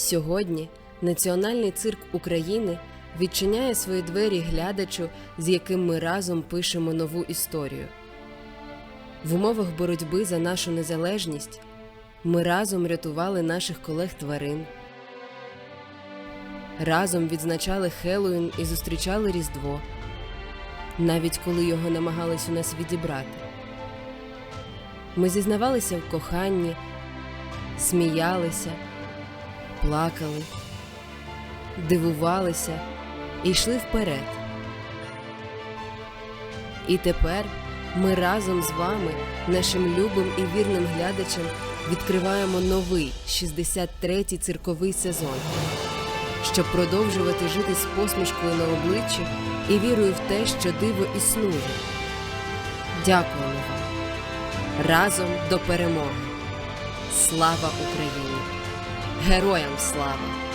Сьогодні Національний цирк України відчиняє свої двері глядачу, з яким ми разом пишемо нову історію. В умовах боротьби за нашу незалежність ми разом рятували наших колег тварин, разом відзначали Хеллоуін і зустрічали Різдво, навіть коли його намагались у нас відібрати. Ми зізнавалися в коханні, сміялися, плакали, дивувалися і йшли вперед. І тепер ми разом з вами, нашим любим і вірним глядачам, відкриваємо новий 63-й цирковий сезон, щоб продовжувати жити з посмішкою на обличчі і вірою в те, що диво існує. Дякуємо вам! Разом до перемоги! Слава Україні! Героям слава!